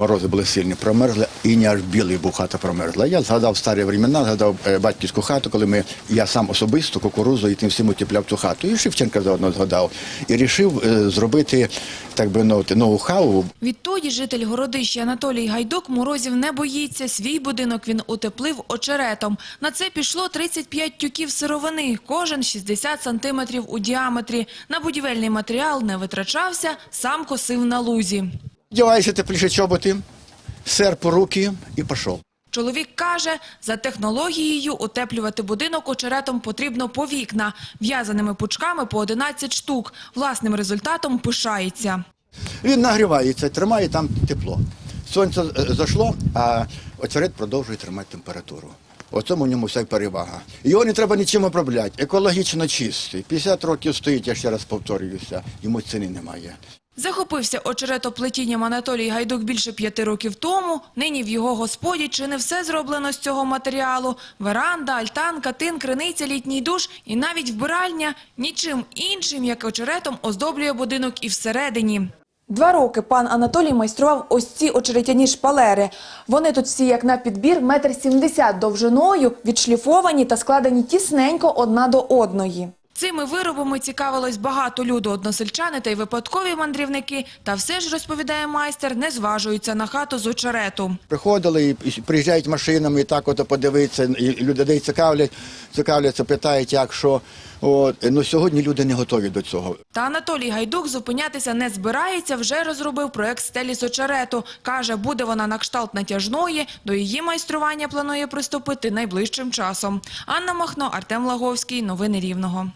Морози були сильні, промерзли, і аж білий був хата промерзла. Я згадав старі времена, згадав е, батьківську хату, коли ми, я сам особисто кукурузу і тим всім утепляв цю хату. І Шевченка заодно згадав. І рішив е, зробити, так би мовити, нову хаву. Відтоді житель Городища Анатолій Гайдук морозів не боїться. Свій будинок він утеплив очеретом. На це пішло 35 тюків сировини, кожен 60 сантиметрів у діаметрі. На будівельний матеріал не витрачався, сам косив на лузі. Вдіваєшся тепліше чоботи, серп у руки і пішов. Чоловік каже, за технологією утеплювати будинок очеретом потрібно по вікна, в'язаними пучками по 11 штук. Власним результатом пишається. Він нагрівається, тримає там тепло. Сонце е, зайшло, а очерет продовжує тримати температуру. У цьому в ньому вся перевага. Його не треба нічим обробляти. Екологічно чистий. 50 років стоїть, я ще раз повторююся, йому ціни немає. Захопився очеретоплетінням Анатолій Гайдук більше п'яти років тому. Нині в його господі чи не все зроблено з цього матеріалу. Веранда, альтанка, тин, криниця, літній душ і навіть вбиральня нічим іншим, як очеретом, оздоблює будинок і всередині. Два роки пан Анатолій майстрував ось ці очеретяні шпалери. Вони тут всі як на підбір, метр сімдесят довжиною, відшліфовані та складені тісненько одна до одної. Цими виробами цікавилось багато люду, односельчани та й випадкові мандрівники. Та все ж, розповідає майстер, не зважуються на хату з очерету. Приходили і приїжджають машинами, і так от подивитися, і людей цікавлять, цікавляться, питають, як що. От. Ну, сьогодні люди не готові до цього. Та Анатолій Гайдук зупинятися не збирається, вже розробив проект стелі з очерету. Каже, буде вона на кшталт натяжної, до її майстрування планує приступити найближчим часом. Анна Махно, Артем Лаговський. Новини Рівного.